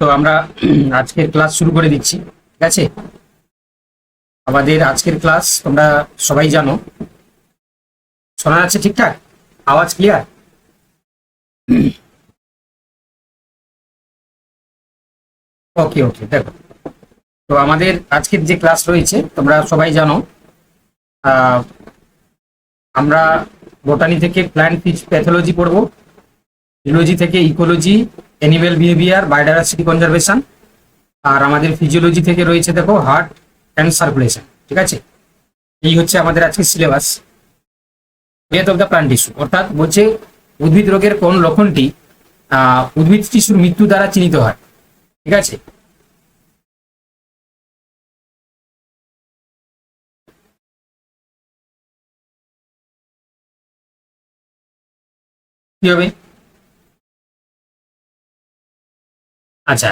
তো আমরা আজকের ক্লাস শুরু করে দিচ্ছি, ঠিক আছে? আমাদের আজকের ক্লাস তোমরা সবাই জানো। শোনা যাচ্ছে ঠিকঠাক? আওয়াজ ক্লিয়ার ওকে ওকে দেখো। তো আমাদের আজকের যে ক্লাস রয়েছে, তোমরা সবাই জানো আমরা বোটানি থেকে প্ল্যান্ট প্যাথোলজি পড়ব জুলজি থেকে ecology animal behaviour biodiversity conservation আর আমাদের ফিজিওলজি থেকে রয়েছে দেখো হার্ট অ্যান্ড সার্কুলেশন ঠিক আছে? এই হচ্ছে আমাদের আজকে syllabus death of the plant tissue অর্থাৎ বলছে উদ্ভিদ রোগের কোন লক্ষণটি উদ্ভিদ টিস্যুর মৃত্যু দ্বারা চিহ্নিত হয়, ঠিক আছে? কি হবে? আচ্ছা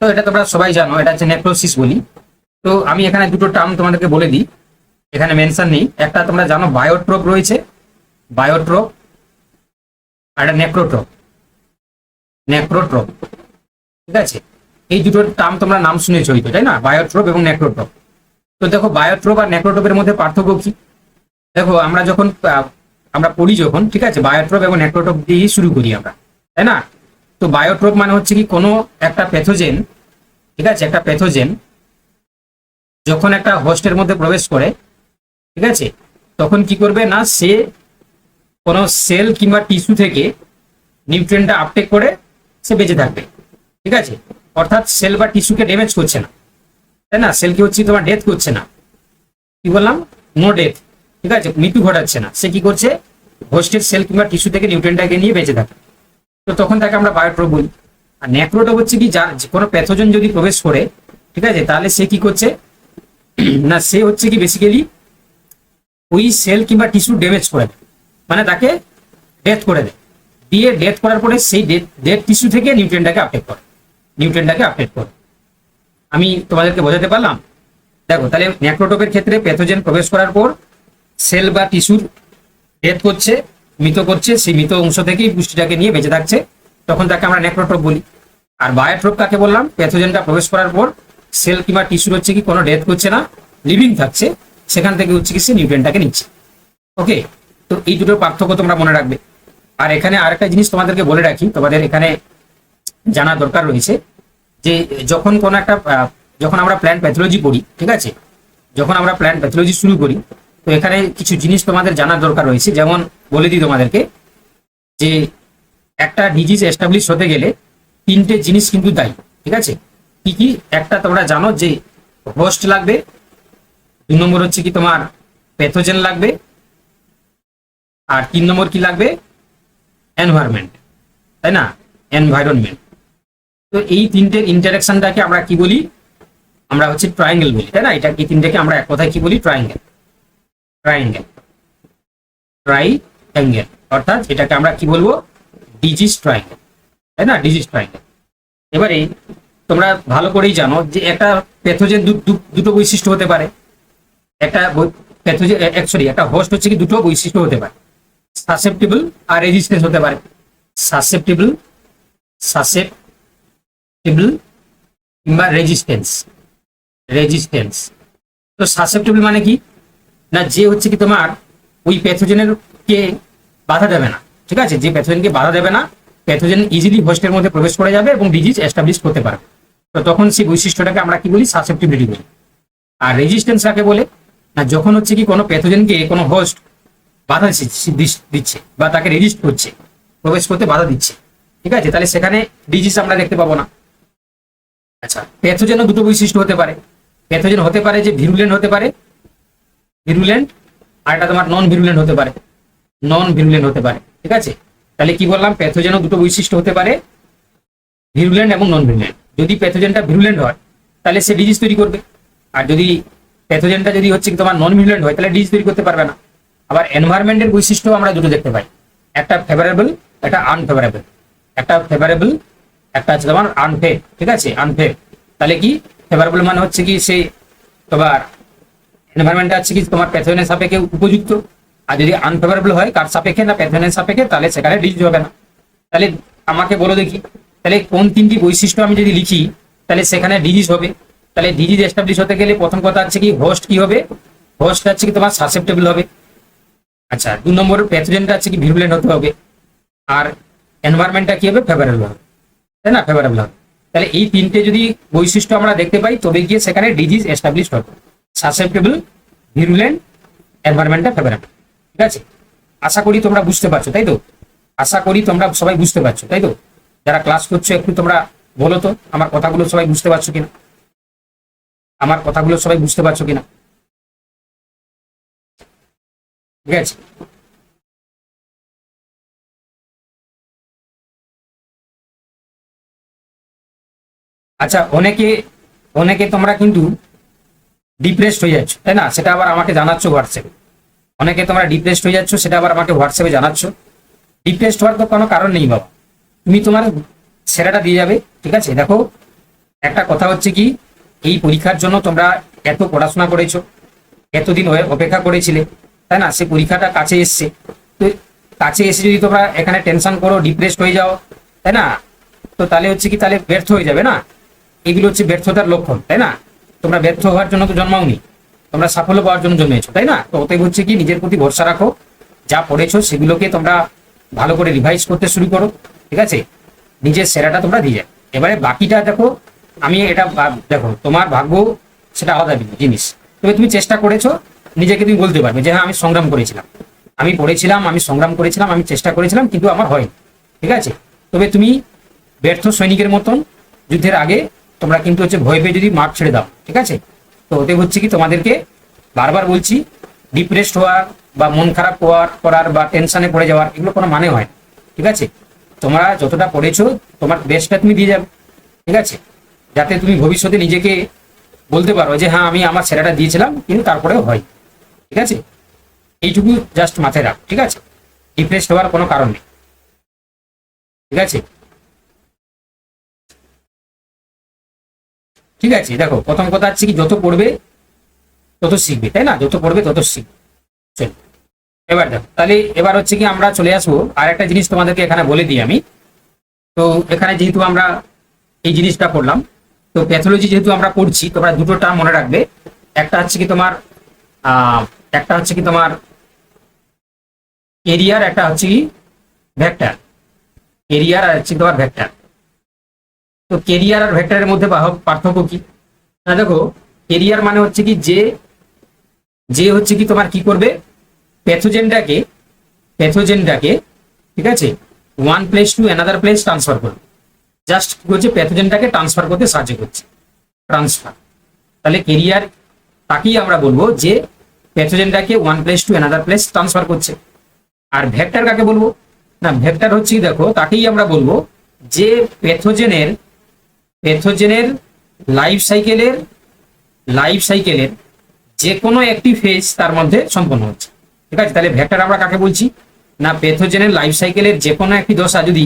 তো এটা তোমরা সবাই জানো, এটা হচ্ছে নেক্রোসিস বলি। তো আমি এখানে দুটো টার্ম তোমাদেরকে বলে দিই, এখানে মেনশন নেই। একটা তোমরা জানো বায়োট্রপ রয়েছে বায়োট্রপ আর একটা নেক্রোট্রপ নেক্রোট্রপ ঠিক আছে? এই দুটো টার্ম তোমরা নাম শুনেছো হয়তো, তাই না? বায়োট্রোপ এবং নেক্রোট্রপ তো দেখো বায়োট্রোপ আর নেক্রোট্রোপের মধ্যে পার্থক্য কি? দেখো, আমরা যখন আমরা পড়ি যখন, ঠিক আছে? বায়োট্রোপ এবং নেক্রোট্রোপ দিয়েই শুরু করি আমরা, তাই না? তো বায়োট্রোপ মানে হচ্ছে কি কোনো একটা প্যাথোজেন ঠিক আছে? একটা প্যাথোজেন যখন একটা হোস্টের মধ্যে প্রবেশ করে, ঠিক আছে? তখন কি করবে না, সে কোনো সেল কিংবা টিস্যু থেকে নিউট্রিয়েন্টটা আপটেক করে সে বেঁচে থাকবে, ঠিক আছে? অর্থাৎ সেল বা টিস্যুকে ড্যামেজ করছে না, তাই না? সেল কি হচ্ছে তোমার ডেথ করছে না। কি বললাম? নো ডেথ ঠিক আছে? মৃত্যু ঘটাচ্ছে না। সে কি করছে? হোস্টের সেল কিংবা টিস্যু থেকে নিউট্রিয়েন্টটাকে নিয়ে বেঁচে থাকে তো তখন তাকে আমরা বায়োট্রোপ বলি। আর নেক্রোটা হচ্ছে কি যার কোনো প্যাথোজেন যদি প্রবেশ করে, ঠিক আছে, তাহলে সে কি করছে? না, সে হচ্ছে কি বেসিক্যালি ওই সেল কিংবা টিস্যু ড্যামেজ করে দেয়। মানে তাকে ডেথ করে দেয়। দিয়ে ডেথ করার পরে সেই ডেথ টিস্যু থেকে নিউট্রেনটাকে আপডেট করে। নিউট্রেনটাকে আপডেট করে। আমি তোমাদেরকে বোঝাতে পারলাম? দেখো, তাহলে নেক্রোটোপের ক্ষেত্রে প্যাথোজেন প্রবেশ করার পর সেল বা টিস্যুর ডেথ করছে। মৃত করছে, সেই মৃত অংশ থেকেই পুষ্টিটাকে নিয়ে বেঁচে থাকছে। তখন তাকে আমরা নেক্রোট্রপ বলি। আর বায়োট্রপ কাকে বললাম? প্যাথোজেনটা প্রবেশ করার পর সেল কিংবা টিস্যুর হচ্ছে কি, কোনো ডেথ করছে না, লিভিং থাকছে, সেখান থেকে হচ্ছে কি সে নিউট্রিয়েন্টটাকে নিচ্ছে। ওকে? তো এই দুটোর পার্থক্য তোমরা মনে রাখবে। আর এখানে আরেকটা জিনিস তোমাদেরকে বলে রাখি, তোমাদের এখানে জানা দরকার রয়েছে যে যখন কোনো একটা যখন আমরা প্ল্যান্ট প্যাথোলজি পড়ি, ঠিক আছে? যখন আমরা প্ল্যান্ট প্যাথোলজি শুরু করি তো এখানে কিছু জিনিস তোমাদের জানার দরকার রয়েছে। যেমন বলে দিই তোমাদেরকে যে একটা ডিজিজ এস্টাবলিশ হতে গেলে তিনটে জিনিস কিন্তু দায়ী, ঠিক আছে? কি কি? একটা তোমরা জানো যে হোস্ট লাগবে দু নম্বর হচ্ছে কি তোমার প্যাথোজেন লাগবে, আর তিন নম্বর কি লাগবে? এনভায়রনমেন্ট তাই না? এনভায়রনমেন্ট তো এই তিনটের ইন্টারাকশনটাকে আমরা কি বলি? আমরা হচ্ছে ট্রায়াঙ্গেল বলি, তাই না? এটা এই তিনটাকে আমরা এক কথায় কি বলি? ট্রায়াঙ্গেল ট্রায়াঙ্গেল ট্রাই অ্যাঙ্গেল অর্থাৎ এটাকে আমরা কি বলব? ডিজিজ ট্রায়াঙ্গেল তাই না? ডিজিজ ট্রায়াঙ্গেল এবারে তোমরা ভালো করেই জানো যে একটা প্যাথোজেন দুটো বৈশিষ্ট্য হতে পারে। একটা প্যাথোজেন সরি একটা হোস্ট হচ্ছে কি দুটো বৈশিষ্ট্য হতে পারে। সাসেপ্টেবল আর রেজিস্ট্যান্স হতে পারে। সাসেপ্টেবল সাসেপ্টেবল কিংবা রেজিস্ট্যান্স রেজিস্ট্যান্স তো সাসেপ্টেবল মানে কি? না, যে হচ্ছে কি তোমার ওই প্যাথোজেনের কে বাধা দেবে না, ঠিক আছে? যে প্যাথোজেনকে বাধা দেবে না প্যাথোজেন ইজিলি হোস্টের মধ্যে প্রবেশ করে যাবে এবং ডিজিজ এস্টাবলিশ করতে পারবে। তো তখন সেই বৈশিষ্ট্যটাকে আমরা কি বলি? সাসেপ্টিবিলিটি বলি। আর রেজিস্ট্যান্স কাকে বলে? না, যখন হচ্ছে কি কোনো প্যাথোজেনকে কোনো হোস্ট বাধা দিচ্ছে- বা তাকে রেজিস্ট করছে, প্রবেশ করতে বাধা দিচ্ছে, ঠিক আছে? তাহলে সেখানে ডিজিজ আমরা দেখতে পাবো না। আচ্ছা প্যাথোজেনও দুটো বৈশিষ্ট্য হতে পারে। প্যাথোজেন হতে পারে যে ভিরুলেন্ট হতে পারে ভিরুলেন্ট আর এটা তোমার নন ভিরুলেন্ট হতে পারে। নন ভিরুলেন্ট হতে পারে, ঠিক আছে? তাহলে কি বললাম? প্যাথোজেনও দুটো বৈশিষ্ট্য হতে পারে ভিরুলেন্ট এবং নন ভিরুলেন্ট যদি প্যাথোজেনটা ভিরুলেন্ট হয়, তাহলে সে ডিজিজ তৈরি করবে। আর যদি প্যাথোজেনটা যদি হচ্ছে তোমার নন ভিরুলেন্ট হয়, তাহলে ডিজিজ তৈরি করতে পারবে না। আবার এনভায়রনমেন্টের বৈশিষ্ট্য আমরা দুটো দেখতে পাই। একটা ফেভারেবল একটা আনফেভারেবল একটা ফেভারেবল একটা হচ্ছে তোমার আনফেভ ঠিক আছে? আনফেভ তাহলে কি? ফেভারেবল মানে হচ্ছে কি সেই তোমার এনভায়রনমেন্টটা হচ্ছে কি? তোমার প্যাথোজেনের সাপেক্ষে উপযুক্ত। আর যদি আনফেভারেবল হয়, কার সাপেক্ষে না প্যাথোজেনের সাপেক্ষে, তাহলে সেখানে ডিজিজ হবে না। তাহলে আমাকে বলো দেখি, তাহলে কোন তিনটি বৈশিষ্ট্য আমি যদি লিখি, তাহলে সেখানে ডিজিজ হবে। তাহলে ডিজিজ এস্টাবলিশ হতে গেলে প্রথম কথা হচ্ছে কি হোস্ট কি হবে? হোস্ট হচ্ছে কি তোমার সাসেপ্টেবল হবে। আচ্ছা দু নম্বর প্যাথোজেনটা হচ্ছে কি ভিরুলেন্ট হতে হবে। আর এনভায়রনমেন্টটা কি হবে? ফেভারেবল হবে। তাই না? ফেভারেবল হবে। তাহলে এই তিনটে যদি বৈশিষ্ট্য আমরা দেখতে পাই, তবে গিয়ে সেখানে ডিজিজ এস্টাবলিশ হবে। সাসেপ্টেবল ভিরুলেন্ট এনভায়রনমেন্টটা ফেভারেবল ঠিক আছে? আশা করি তোমরা বুঝতে পারছ, তাই তো? আশা করি তোমরা সবাই বুঝতে পারছ, তাই তো? যারা ক্লাস করছ, একটু তোমরা বলো তো, আমার কথাগুলো সবাই বুঝতে পারছ কিনা? আমার কথাগুলো সবাই বুঝতে পারছ কিনা? ঠিক আছে? আচ্ছা অনেকে অনেকে তোমরা কিন্তু ডিপ্রেসড হয়ে যাচ্ছ, তাই না? সেটা আবার আমাকে জানাচ্ছ হোয়াটসঅ্যাপে অনেকে তোমরা ডিপ্রেসড হয়ে যাচ্ছ, সেটা আবার আমাকে হোয়াটসঅ্যাপে জানাচ্ছ। ডিপ্রেসড হওয়ার তো কোনো কারণ নেই বাবা। তুমি তোমার সেরাটা দিয়ে যাবে, ঠিক আছে? দেখো, একটা কথা হচ্ছে কি, এই পরীক্ষার জন্য তোমরা এত পড়াশোনা করেছ, এতদিন অপেক্ষা করেছিলে, তাই না? সে পরীক্ষাটা কাছে এসছে। তো কাছে এসে যদি তোমরা এখানে টেনশন করো ডিপ্রেসড হয়ে যাও, তাই না? তো তাহলে হচ্ছে কি, তাহলে ব্যর্থ হয়ে যাবে না? এগুলো হচ্ছে ব্যর্থতার লক্ষণ, তাই না? তোমরা ব্যর্থ হওয়ার জন্য তো জন্মাওনি। তোমরা সাফল্য পাওয়ার জন্য জন্মেছো, তাই না? তো অতএব হচ্ছে কি, নিজের প্রতি ভরসা রাখো। যা পড়েছো সেগুলোকে তোমরা ভালো করে রিভাইজ করতে শুরু করো, ঠিক আছে? নিজের সেরাটা তোমরা দিয়ে যাও। এবারে বাকিটা দেখো, আমি এটা দেখো, তোমার ভাগ্য সেটা আলাদা জিনিস। তবে তুমি চেষ্টা করেছ, নিজেকে তুমি বলতে পারবে যে হ্যাঁ আমি সংগ্রাম করেছিলাম। আমি পড়েছিলাম, আমি সংগ্রাম করেছিলাম, আমি চেষ্টা করেছিলাম, কিন্তু আমার হয়নি, ঠিক আছে? তবে তুমি ব্যর্থ সৈনিকের মতন, যুদ্ধের আগে তোমরা কিন্তু হচ্ছে ভয় পেয়ে যদি মাঠ ছেড়ে দাও, ঠিক আছে? তো ওতে হচ্ছে কি তোমাদেরকে বারবার বলছি ডিপ্রেসড হওয়ার বা মন খারাপ হওয়ার করার বা টেনশনে পড়ে যাওয়ার এগুলো কোনো মানে হয়। ঠিক আছে? তোমরা যতটা পড়েছো, তোমার বেস্টটা তুমি দিয়ে যাবে, ঠিক আছে? যাতে তুমি ভবিষ্যতে নিজেকে বলতে পারো যে হ্যাঁ আমি আমার সেরাটা দিয়েছিলাম, কিন্তু তারপরেও হয়। ঠিক আছে? এইটুকু জাস্ট মাথায় রাখ, ঠিক আছে? ডিপ্রেসড হওয়ার কোনো কারণ নেই, ঠিক আছে? ঠিক আছে, দেখো, প্রথম কথা হচ্ছে কি, যত পড়বে, তত শিখবে, তাই না? যত পড়বে, তত শিখবে। চল। এবার দেখো, তাহলে এবার হচ্ছে কি, আমরা চলে আসব। আর একটা জিনিস তোমাদেরকে এখানে বলে দিই আমি। তো এখানে যেহেতু আমরা এই জিনিসটা পড়লাম, তো প্যাথোলজি যেহেতু আমরা পড়ছি, তোমরা দুটো টার্ম মনে রাখবে। একটা হচ্ছে কি তোমার একটা হচ্ছে কি তোমার এরিয়ার একটা হচ্ছে কি ভেক্টর এরিয়ার আর হচ্ছে তোমার ভেক্টর তো কেরিয়ার আর ভেক্টরের মধ্যে পার্থক্য কি? না, দেখো কেরিয়ার মানে হচ্ছে কি যে যে হচ্ছে কি তোমার কি করবে? প্যাথোজেনটাকে প্যাথোজেনটাকে ঠিক আছে? One place to another place transfer করবে। জাস্ট কি করছে? প্যাথোজেনটাকে ট্রান্সফার করতে সাহায্য করছে। ট্রান্সফার তাহলে কেরিয়ার তাকেই আমরা বলব যে প্যাথোজেনটাকে one place to another place transfer করছে। আর ভেক্টর কাকে বলব? না ভেক্টর হচ্ছে দেখো, তাকেই আমরা বলব যে প্যাথোজেনের প্যাথোজেনের লাইফ সাইকেলের লাইফ সাইকেলের যে কোনো একটি ফেজ তার মধ্যে সম্পন্ন হচ্ছে। ঠিক আছে? তাহলে ভেক্টর আমরা কাকে বলছি? না প্যাথোজেনের লাইফ সাইকেলের যে কোনো একটি দশা যদি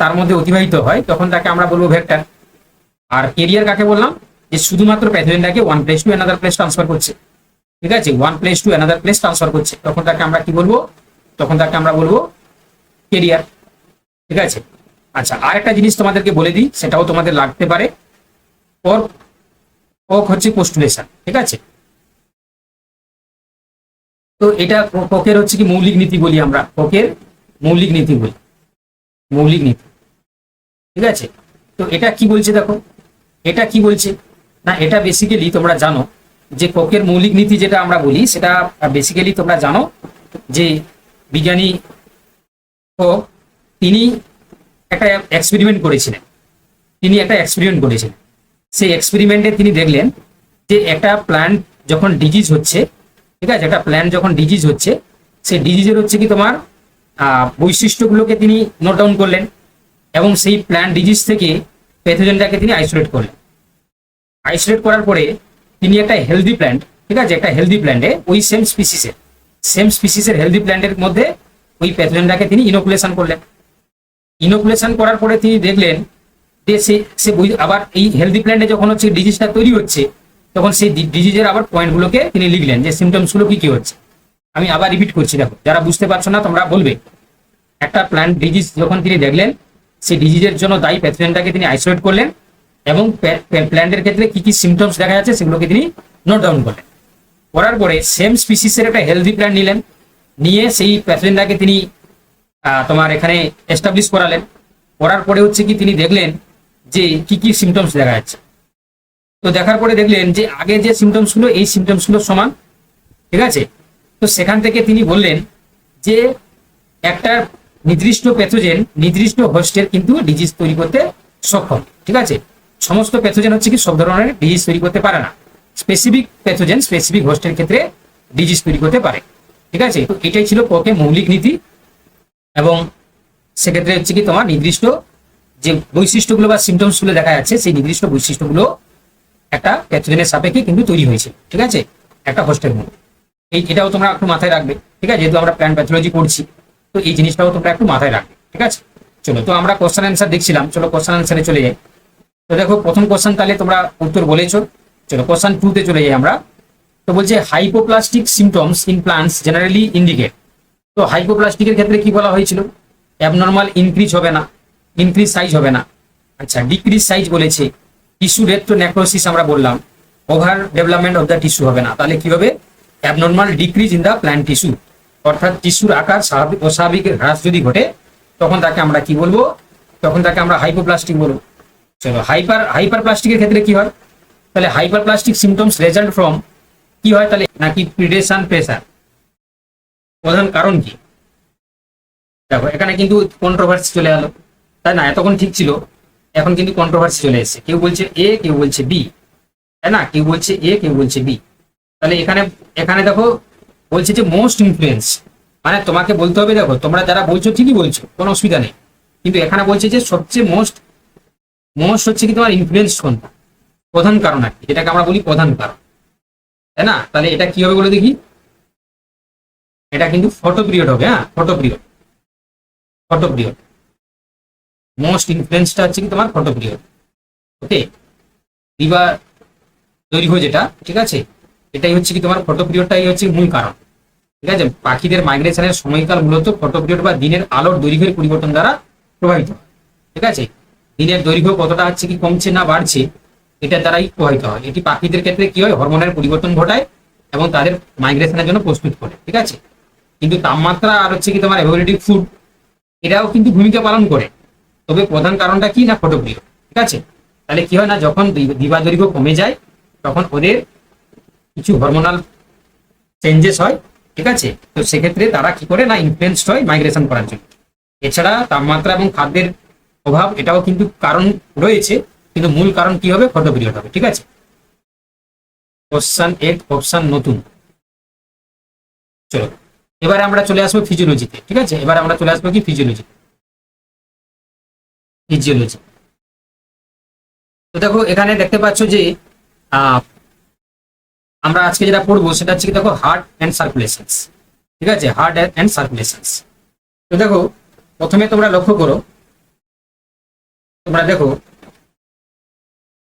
তার মধ্যে অতিবাহিত হয়, তখন তাকে আমরা বলব ভেক্টর আর কেরিয়ার কাকে বললাম? যে শুধুমাত্র প্যাথোজেনটাকে one place to another place transfer করছে। ঠিক আছে? One place to another place transfer করছে। তখন তাকে আমরা কি বলব? তখন তাকে আমরা বলব কেরিয়ার ঠিক আছে? আচ্ছা আর একটা জিনিস তোমাদেরকে বলে দিই, সেটাও তোমাদের লাগতে পারে। ওক হচ্ছে পোস্টুলেশন ঠিক আছে? তো এটা কোকের হচ্ছে কি মৌলিক নীতি বলি আমরা। কোকের মৌলিক নীতি বলি। মৌলিক নীতি। ঠিক আছে? তো এটা কি বলছে দেখো? এটা কি বলছে? না, এটা বেসিক্যালি তোমরা জানো যে কোকের মৌলিক নীতি যেটা আমরা বলি, সেটা বেসিক্যালি তোমরা জানো যে বিজ্ঞানী কোক তিনি একটা এক্সপেরিমেন্ট করেছিলেন। তিনি একটা এক্সপেরিমেন্ট করেছিলেন। সেই এক্সপেরিমেন্টে তিনি দেখলেন যে একটা প্ল্যান্ট যখন ডিজিজ হচ্ছে, ঠিক আছে? একটা প্ল্যান্ট যখন ডিজিজ হচ্ছে, সেই ডিজিজের হচ্ছে কি তোমার বৈশিষ্ট্যগুলোকে তিনি নোট ডাউন করলেন এবং সেই প্ল্যান্ট ডিজিজ থেকে প্যাথোজেনটাকে তিনি আইসোলেট করলেন। আইসোলেট করার পরে তিনি একটা হেলদি প্ল্যান্ট ঠিক আছে? একটা হেলদি প্ল্যান্টে ওই সেম স্পিসিসের সেম স্পিসিসের হেলদি প্ল্যান্টের মধ্যে ওই প্যাথোজেনটাকে তিনি ইনোকুলেশন করলেন। ইনোকুলেশন করার পরে তিনি দেখলেন যে সে সে আবার এই হেলদি প্ল্যান্টে যখন হচ্ছে ডিজিজটা তৈরি হচ্ছে, তখন সেই ডিজিজের আবার পয়েন্টগুলোকে তিনি লিখলেন যে সিমটমসগুলো কি কি হচ্ছে। আমি আবার রিপিট করছি, দেখো, যারা বুঝতে পারছ না তোমরা বলবে। একটা প্ল্যান্ট ডিজিজ যখন তিনি দেখলেন, সেই ডিজিজের জন্য দায়ী প্যাথোজেনটাকে তিনি আইসোলেট করলেন এবং প্ল্যান্টের ক্ষেত্রে কি কি সিমটমস দেখা যাচ্ছে সেগুলোকে তিনি নোট ডাউন করলেন। করার পরে সেম স্পিসিসের একটা হেলদি প্ল্যান্ট নিলেন। নিয়ে সেই প্যাথোজেনটাকে তিনি তোমার এখানে এস্টাবলিশ করালেন। করার পরে হচ্ছে কি তিনি দেখলেন যে কি কি সিমটমস দেখা যাচ্ছে। তো দেখার পরে দেখলেন যে আগে যে সিমটমসগুলো এই সিমটমসগুলো সমান, ঠিক আছে? তো সেখান থেকে তিনি বললেন যে একটা নির্দিষ্ট প্যাথোজেন নির্দিষ্ট হোস্টের কিন্তু ডিজিজ তৈরি করতে সক্ষম, ঠিক আছে? সমস্ত প্যাথোজেন হচ্ছে কি সব ধরনের ডিজিজ তৈরি করতে পারে না। স্পেসিফিক প্যাথোজেন স্পেসিফিক হোস্টের ক্ষেত্রে ডিজিজ তৈরি করতে পারে, ঠিক আছে? তো এটাই ছিল পকে মৌলিক নীতি। এবং সেক্ষেত্রে হচ্ছে কি তোমার নির্দিষ্ট যে বৈশিষ্ট্যগুলো বা সিমটমসগুলো দেখা যাচ্ছে, সেই নির্দিষ্ট বৈশিষ্ট্যগুলো একটা প্যাথোজেনের সাপেক্ষে কিন্তু তৈরি হয়েছে, ঠিক আছে? একটা হোস্টেল মধ্যে এই, এটাও তোমরা একটু মাথায় রাখবে, ঠিক আছে? যেহেতু আমরা প্ল্যান প্যাথোলজি করছি তো এই জিনিসটাও তোমরা একটু মাথায় রাখবে, ঠিক আছে? চলো, তো আমরা কোশ্চেন অ্যান্সার দেখছিলাম, চলো কোশ্চেন অ্যান্সারে চলে যাই। তো দেখো, প্রথম কোশ্চেন তাহলে তোমরা উত্তর বলেছ। চলো কোশ্চেন টুতে চলে যাই আমরা। তো বলছে hypoplastic symptoms in plants generally indicate তো হাইপোপ্লাস্টিকের ক্ষেত্রে কি বলা হয়েছিল? অ্যাবনর্মাল ইনক্রিজ হবে না ইনক্রিজ সাইজ হবে না। আচ্ছা ডিক্রিজ সাইজ বলেছে। টিস্যু রেট্রো নেক্রোসিস আমরা বললাম। Over development of the tissue হবে না। তাহলে কি হবে? Abnormal decrease in the plant tissue অর্থাৎ টিস্যুর আকার স্বাভাবিক অস্বাভাবিক হ্রাস যদি ঘটে, তখন তাকে আমরা কি বলব? তখন তাকে আমরা হাইপোপ্লাস্টিক বলব। চলো হাইপার হাইপার প্লাস্টিকের ক্ষেত্রে কি হয়? তাহলে hyper plastic symptoms result from কি হয়? তাহলে নাকি প্রিডেশন প্রেসার প্রধান কারণ কি? দেখো, এখানে কিন্তু কন্ট্রোভার্সি চলে এলো। তাই না? এতক্ষণ ঠিক ছিল। এখন কিন্তু কন্ট্রোভার্সি চলে এসেছে। কেউ বলছে এ কেউ বলছে বি তাই না? কেউ বলছে এ কেউ বলছে বি তাহলে এখানে এখানে দেখো, বলছে যে মোস্ট ইনফ্লুয়েন্স মানে তোমাকে বলতে হবে, দেখো, তোমরা যারা বলছো ঠিকই বলছো, কোনো অসুবিধা নেই। কিন্তু এখানে বলছে যে সবচেয়ে মোস্ট মোস্ট হচ্ছে কি তোমার ইনফ্লুয়েন্স কোনটা? প্রধান কারণ আর কি। এটাকে আমরা বলি প্রধান কারণ। তাই না? তাহলে এটা কি হবে বলে দেখি। এটা কিন্তু ফটো পিরিয়ড হবে হ্যাঁ? Photo period photo period most ইনফ্লুয়েন্সটা হচ্ছে তোমার ফটো পিরিয়ড ওকে দিবা দৈর্ঘ্য যেটা ঠিক আছে? এটাই হচ্ছে কি তোমার ফটো পিরিয়ডটাই হচ্ছে মূল কারণ, ঠিক আছে? পাখিদের মাইগ্রেশনের সময়কাল মূলত ফটো পিরিয়ড বা দিনের আলোর দৈর্ঘ্যের পরিবর্তন দ্বারা প্রভাবিত। ঠিক আছে? দিনের দৈর্ঘ্য কতটা হচ্ছে কি কমছে না বাড়ছে এটার দ্বারাই প্রভাবিত হয়। এটি পাখিদের ক্ষেত্রে কি হয়? হরমোনের পরিবর্তন ঘটায় এবং তাদের মাইগ্রেশনের জন্য প্রস্তুত করে, ঠিক আছে? কিন্তু তাপমাত্রা আর হচ্ছে কি তোমার অ্যাভেলেবিলিটি ফুড এরাও কিন্তু ভূমিকা পালন করে। তবে প্রধান কারণটা কি না ফটো ঠিক আছে? তাহলে কি হয় না, যখন দিবা দৈর্ঘ্য কমে যায়, তখন ওদের কিছু হরমোনাল চেঞ্জেস হয়, ঠিক আছে? তো সেক্ষেত্রে তারা কি করে না ইনফ্লুয়েন্সড হয় মাইগ্রেশন করার জন্য। এছাড়া তাপমাত্রা এবং খাদ্যের অভাব, এটাও কিন্তু কারণ রয়েছে, কিন্তু মূল কারণ কি হবে? ফটো হবে, ঠিক আছে? কোশ্চান এক অপশান নতুন। চলো। এবারে আমরা চলে আসব ফিজিওলজিতে ঠিক আছে? এবার আমরা চলে আসব কি? ফিজিওলজি ফিজিওলজি তো দেখো, এখানে দেখতে পাচ্ছ যে আমরা আজকে যেটা পড়ব সেটা হচ্ছে দেখো হার্ট অ্যান্ড সার্কুলেশনস ঠিক আছে? হার্ট অ্যান্ড সার্কুলেশনস তো দেখো, প্রথমে তোমরা লক্ষ্য করো, তোমরা দেখো,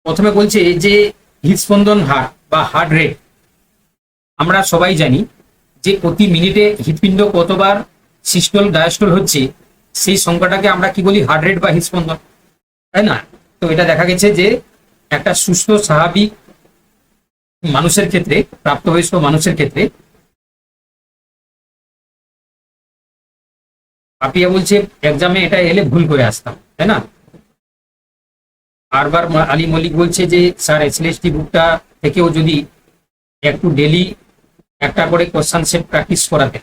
প্রথমে বলছে যে হৃদস্পন্দন হার বা হার্ট রেট আমরা সবাই জানি যে প্রতি মিনিটে হৃৎপিণ্ড কতবার সিস্টল, ডায়াস্টল হচ্ছে, সেই সংখ্যাটাকে আমরা কি বলি, হার্ট রেট বা হৃদস্পন্দন তাই না? তো এটা দেখা গেছে যে একটা সুস্থ, স্বাভাবিক মানুষের ক্ষেত্রে, প্রাপ্তবয়স্ক মানুষের ক্ষেত্রে, পাপিয়া বলছে, এক্সামে এটা এলে ভুল করে আসতাম। তাই না? আরবার আলী মল্লিক বলছে যে, স্যার এসএলএসটি বুকটা থেকেও যদি একটু ডেলি একটা করে কোশ্চান সেট প্র্যাকটিস করাতে।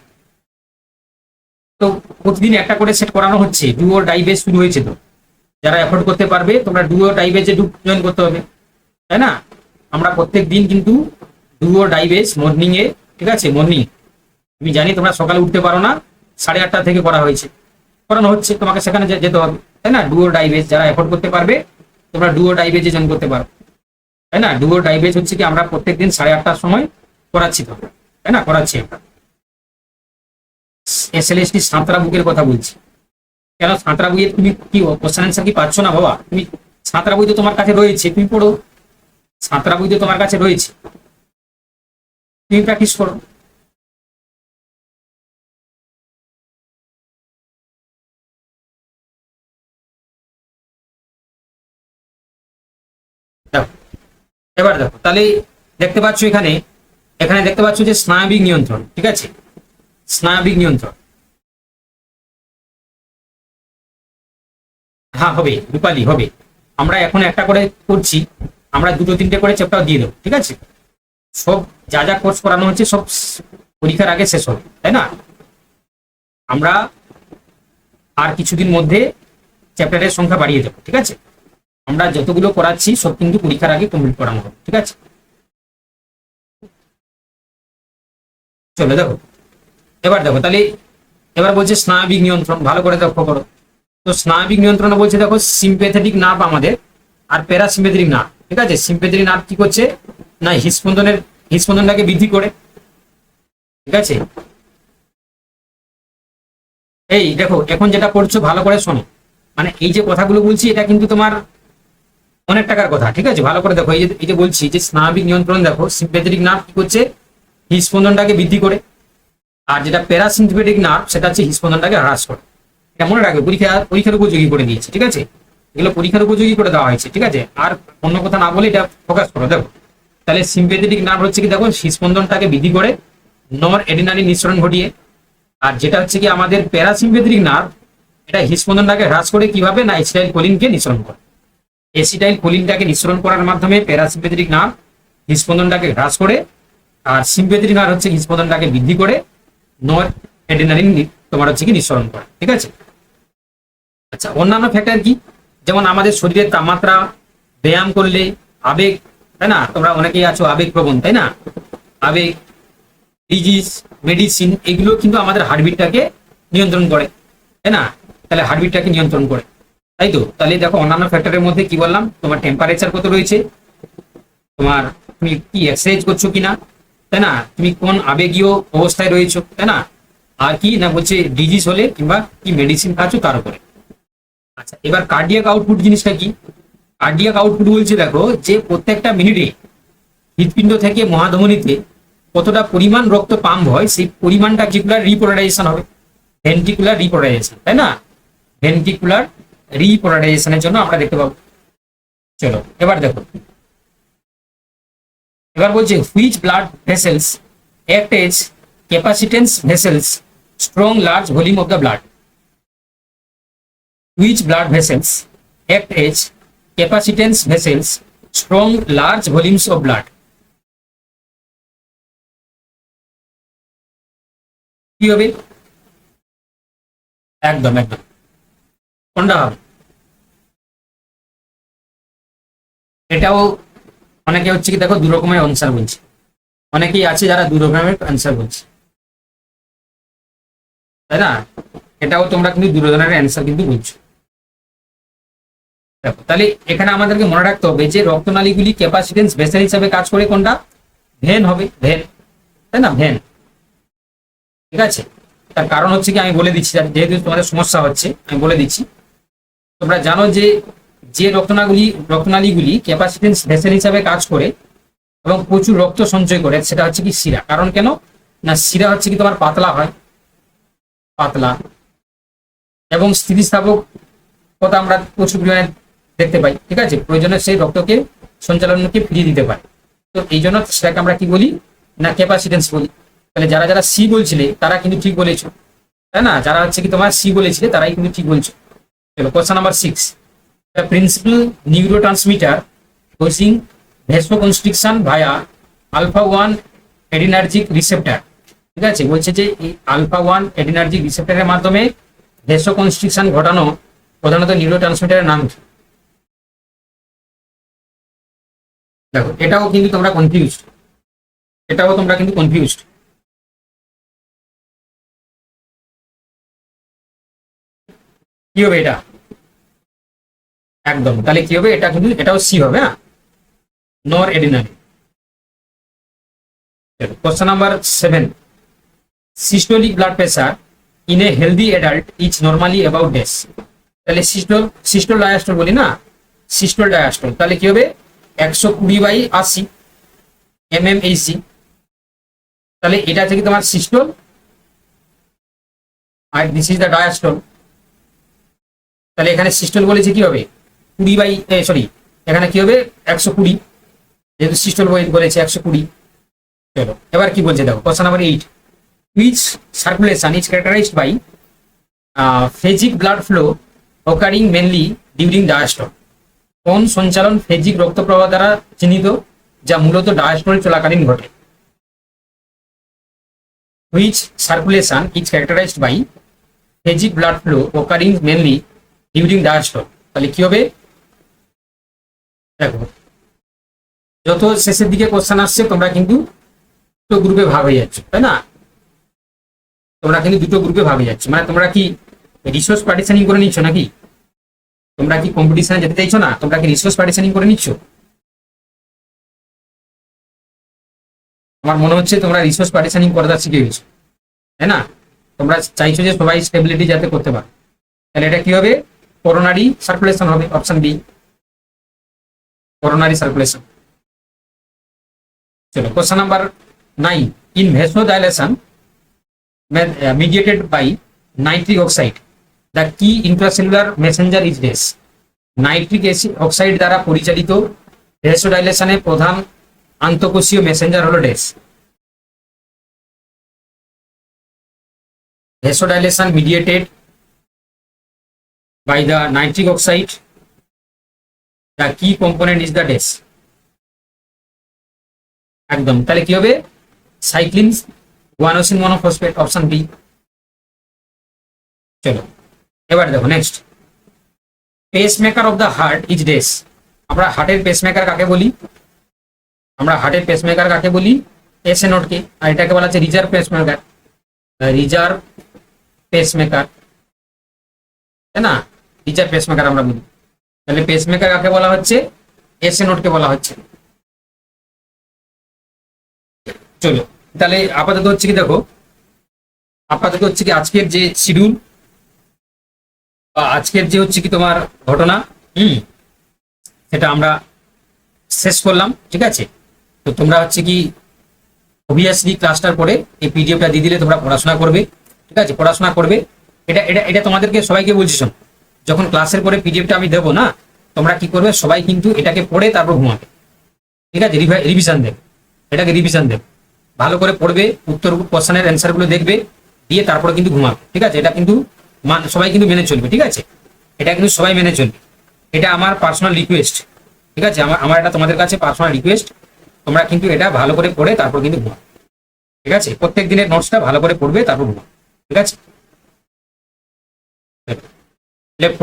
তো প্রতিদিন একটা করে সেট করানো হচ্ছে ডুও ডাইবেজ শুরু হয়েছে তো। যারা এফোর্ড করতে পারবে, তোমরা ডুও ডাইবেজে জয়েন করতে হবে, তাই না? আমরা প্রত্যেক দিন কিন্তু ডুও ডাইবেজ মর্নিং এ, ঠিক আছে? মর্নিং আমি জানি তোমরা সকালে উঠতে পারো না, সাড়ে আটটা থেকে করা হয়েছে। করানো হচ্ছে, তোমাকে সেখানে যেতে হবে, তাই না? ডুও ডাইবেজ যারা এফোর্ড করতে পারবে, তোমরা ডুও ডাইবেজে জয়েন করতে পারো। তাই না? ডুও ডাইবেজ হচ্ছে কি, আমরা প্রত্যেকদিন সাড়ে আটটার সময় করাচ্ছি তো। তাই না? করাচ্ছি আমরা। এসএলএসটি সাঁতরা বুকের কথা বলছি। কেন? সাঁতরা বইয়ে তুমি কি কোশ্চেন অ্যান্সার কি পাচ্ছ না বাবা? তুমি সাঁতরা বই তো তোমার কাছে রয়েছে, তুমি পড়ো। সাঁতরা বই তো তোমার কাছে রয়েছে। তুমি প্র্যাকটিস করো। এবার দেখো, তাহলে দেখতে পাচ্ছ এখানে এখানে দেখতে পাচ্ছ যে স্নায়বিক নিয়ন্ত্রণ, ঠিক আছে? স্নায়বিক নিয়ন্ত্রণ। হ্যাঁ হবে, রূপালি, হবে। আমরা এখন একটা করে করছি, আমরা দুটো তিনটে করে চ্যাপ্টার দিয়ে দেবো, ঠিক আছে? সব যা যা কোর্স করানো হচ্ছে সব পরীক্ষার আগে শেষ হবে, তাই না? আমরা আর কিছুদিন মধ্যে চ্যাপ্টারের সংখ্যা বাড়িয়ে দেবো, ঠিক আছে? আমরা যতগুলো করাচ্ছি সব কিন্তু পরীক্ষার আগে কমপ্লিট করানো হবে, ঠিক আছে? চলো দেখো এবার দেখো, তাহলে এবার বলছে স্নায়বিক নিয়ন্ত্রণ, ভালো করে লক্ষ্য করো। তো স্নায়বিক নিয়ন্ত্রণ বলছে দেখো সিম্পেথেটিক নার্ভ আমাদের আর প্যারাসিম্পেথেটিক নার্ভ ঠিক আছে? সিম্পেথেটিক নার্ভ কি করছে? না হৃস্পন্দনের হৃস্পন্দনটাকে বৃদ্ধি করে, ঠিক আছে? এই দেখো, এখন যেটা করছ, ভালো করে শোনো। মানে এই যে কথাগুলো বলছি, এটা কিন্তু তোমার অনেক টাকার কথা, ঠিক আছে? ভালো করে দেখো, এই যে এই যে বলছি যে স্নায়বিক নিয়ন্ত্রণ দেখো সিম্পেথেটিক নার্ভ কি করছে? হৃস্পন্দনটাকে বৃদ্ধি করে। আর যেটা প্যারাসিম্পেথেটিক নার্ভ সেটা হচ্ছে হৃস্পন্দনটাকে হ্রাস করে। এটা মনে রাখবে, পরীক্ষা, পরীক্ষার উপযোগী করে দিয়েছে, ঠিক আছে? এগুলো পরীক্ষার উপযোগী করে দেওয়া হয়েছে, ঠিক আছে? আর অন্য কথা না বলে এটা ফোকাস করো, দেখো। তাহলে সিম্পেথেটিক নার্ভ হচ্ছে কি, দেখো হৃস্পন্দনটাকে বৃদ্ধি করে নর এডিনারি নিঃসরণ ঘটিয়ে। আর যেটা হচ্ছে কি, আমাদের প্যারাসিম্পেথেটিক নার্ভ এটা হৃস্পন্দনটাকে হ্রাস করে কীভাবে? না এসিটাইল কোলিনকে নিঃসরণ করে। এসিটাইল কোলিনটাকে নিঃসরণ করার মাধ্যমে প্যারাসিম্পেথেটিক নার্ভ হৃস্পন্দনটাকে হ্রাস করে আর সিম্পেথেটিক নার্ভ হচ্ছে হৃস্পন্দনটাকে বৃদ্ধি করে নর এডিনারিন তোমার হচ্ছে কি নিঃসরণ করে, ঠিক আছে? আচ্ছা অন্যান্য ফ্যাক্টর কি? যেমন আমাদের শরীরের তাপমাত্রা, ব্যায়াম করলে আবেগ, তাই না? তোমরা অনেকেই আছো আবেগ প্রবণ, তাই না? আবেগ ডিজিজ মেডিসিন এগুলো কিন্তু আমাদের হার্টবিটটাকে নিয়ন্ত্রণ করে, তাই না? তাহলে হার্টবিটটাকে নিয়ন্ত্রণ করে, তাই তো? তাহলে দেখো অন্যান্য ফ্যাক্টরের মধ্যে কি বললাম? তোমার টেম্পারেচার কত রয়েছে? তোমার তুমি কি এক্সারসাইজ করছ কিনা? তাই না? তুমি কোন আবেগীয় অবস্থায় রয়েছো, তাই না? আর কি না বলছে ডিজিজ হলে কিংবা কি মেডিসিন খাচ্ছ তার উপরে। আচ্ছা এবার কার্ডিয়াক আউটপুট জিনিসটা কি? কার্ডিয়াক আউটপুট বলছে দেখো যে প্রত্যেকটা মিনিটে হৃৎপিণ্ড থেকে মহাধমনীতে কতটা পরিমাণ রক্ত পাম্প হয়, সেই পরিমাণটা যেগুলার রিপোলারাইজেশন হবে। ভেন্টিকুলার রিপোলারাইজেশন তাই না? ভেন্টিকুলার রিপোলারাইজেশনের জন্য আমরা দেখতে পাবো। চলো, এবার দেখো। এবার বলছে which blood vessels act as capacitance vessels strong large volume of the blood which blood vessels act as capacitance vessels, strong, large volumes of blood? কি হবে? একদম একদম। কোনটা হবে? এটাও অনেকে হচ্ছে কি, দেখো দু রকমের আনসার বলছে। অনেকেই আছে যারা দু রকমের আনসার বলছে। তাই না? এটাও তোমরা কিন্তু দু ধরনের অ্যান্সার কিন্তু বুঝছ দেখো, তাহলে এখানে আমাদেরকে মনে রাখতে হবে যে রক্তনালীগুলি ক্যাপাসিটেন্স ভেসেল হিসাবে কাজ করে কোনটা? ভেন হবে ভেন তাই না? ভেন ঠিক আছে? তার কারণ হচ্ছে কি, আমি বলে দিচ্ছি, যেহেতু তোমাদের সমস্যা হচ্ছে, আমি বলে দিচ্ছি। তোমরা জানো যে যে রক্তনাগুলি, রক্তনালীগুলি ক্যাপাসিটেন্স ভেসেল হিসাবে কাজ করে এবং প্রচুর রক্ত সঞ্চয় করে, সেটা হচ্ছে কি শিরা। কারণ কেন? না, শিরা হচ্ছে কি তোমার পাতলা হয়, পাতলা। এবং স্থিতিস্থাপক কথা আমরা প্রচুর পরিমাণে দেখতে পাই, ঠিক আছে? প্রয়োজনে সেই রক্তকে, সঞ্চালনকে ফিরিয়ে দিতে পারে। তো এই জন্য সেটাকে আমরা কি বলি? না ক্যাপাসিটেন্স বলি। তাহলে যারা যারা সি বলছিলে, তারা কিন্তু ঠিক বলেছ। তাই না? যারা হচ্ছে কি তোমার সি বলেছিলে, তারাই কিন্তু ঠিক বলছো। চলো question number six principal neurotransmitter causing vasoconstriction via alpha one adrenergic receptor ঠিক আছে? বলছে যে এই আলফা ওয়ান এডিনার্জিক রিসেপ্টারের মাধ্যমে ভেসোকনস্ট্রিকশন ঘটানো প্রধানত নিউরো ট্রান্সমিটারের নাম কি? দেখো, এটাও কিন্তু তোমরা কনফিউজড এটাও তোমরা কিন্তু কনফিউজড কি হবে এটা? একদম। তাহলে কি হবে? এটা কিন্তু এটাও সি হবে হ্যাঁ? Noradrenaline question number seven systolic blood pressure in a healthy adult is normally about dash তাহলে সিস্টোল সিস্টোল ডায়াস্টোল বলি না? সিস্টোল ডায়াস্টোল তাহলে কি হবে? একশো কুড়ি বাই আশি এম এম এইসি তাহলে এটা থেকে তোমার সিস্টোল আর দিস ইজ দ্য ডায়াস্টোল তাহলে এখানে সিস্টোল বলেছে কি হবে? কুড়ি বাই সরি এখানে কি হবে? একশো কুড়ি। যেহেতু সিস্টল বলেছে, একশো কুড়ি। চলো, এবার কি বলছে দেখো question number eight which circulation is characterised by phasic blood flow occurring mainly during diastole কোন সঞ্চালন ফেজিক রক্ত প্রবাহ দ্বারা চিহ্নিত, যা মূলত ডায়াস্টল চলাকালীন ঘটে? Which circulation is characterised by phasic blood flow occurring mainly during diastole তাহলে কি হবে? দেখো। যত শেষের দিকে কোশ্চেন আসছে, তোমরা কিন্তু দুটো গ্রুপে হয়ে যাচ্ছ, তাই না? তোমরা কিন্তু দুটো গ্রুপে হয়ে যাচ্ছ। মানে তোমরা কি রিসোর্স পার্টিশনিং করে নিচ্ছ নাকি? তোমরা কি কম্পিটিশনে যেতে চাইছো না? তোমরা কি রিসোর্স পার্টিশনিং করে নিচ্ছ? আমার মনে হচ্ছে তোমরা রিসোর্স পার্টিশনিং করাটা শিখে গেছো, তাই না? তোমরা চাইছো যে সবাই স্টেবিলিটি যাতে করতে পারে। তাহলে এটা কি হবে? করোনারি সার্কুলেশন হবে অপশন বি করোনারি সার্কুলেশন চলো question number nine in vasodilation mediated by nitric oxide, the key intracellular messenger is this nitric oxide দ্বারা পরিচালিত ভেসোডাইলেশনের প্রধান আন্তঃকোষীয় মেসেঞ্জার হলো ডেস vasodilation mediated by the nitric oxide the key component is the DES একদম। তাহলে কি হবে? Cyclic guanosine monophosphate option B চলো। এবার দেখো next pacemaker of the heart is dash আমরা হার্টের পেসমেকার কাকে বলি? আমরা হার্টের পেসমেকার কাকে বলি? এস এ নোটকে আর এটাকে বলা হচ্ছে রিজার্ভ পেসমেকার রিজার্ভ পেসমেকার তাই না? রিজার্ভ পেসমেকার আমরা বলি। তাহলে পেসমেকার কাকে বলা হচ্ছে? এস এ নোটকে বলা হচ্ছে। চলো, তাহলে আপাতত হচ্ছে কি দেখো, আপাতত হচ্ছে কি আজকের যে শিডিউল বা আজকের যে হচ্ছে কি তোমার ঘটনা, হুম, সেটা আমরা শেষ করলাম, ঠিক আছে? তো তোমরা হচ্ছে কি অবভিয়াসলি ক্লাসটার পরে এই পিডিএফটা দিয়ে দিলে তোমরা পড়াশোনা করবে, ঠিক আছে? পড়াশোনা করবে। এটা এটা এটা তোমাদেরকে সবাইকে বলছি শোন। যখন ক্লাসের পরে পিডিএফটা আমি দেবো, না? তোমরা কি করবে? সবাই কিন্তু এটাকে পড়ে তারপর ঘুমাবে। ঠিক আছে? রিভিশন দেবে। এটাকে রিভিশন দেবে। ভালো করে পড়বে, উত্তর কোশ্চেনের অ্যান্সারগুলো দেখবে, দিয়ে তারপরে কিন্তু ঘুমাবে। ঠিক আছে? এটা কিন্তু সবাই কিন্তু মেনে চলবে। ঠিক আছে? এটা কিন্তু সবাই মেনে চলবে। এটা আমার পার্সোনাল রিকোয়েস্ট ঠিক আছে? আমার আমার এটা তোমাদের কাছে পার্সোনাল রিকোয়েস্ট তোমরা কিন্তু এটা ভালো করে পড়ে তারপর কিন্তু ঘুমাবে। ঠিক আছে? প্রত্যেক দিনের নোটসটা ভালো করে পড়বে, তারপর ঘুমাবে। ঠিক আছে? por pues.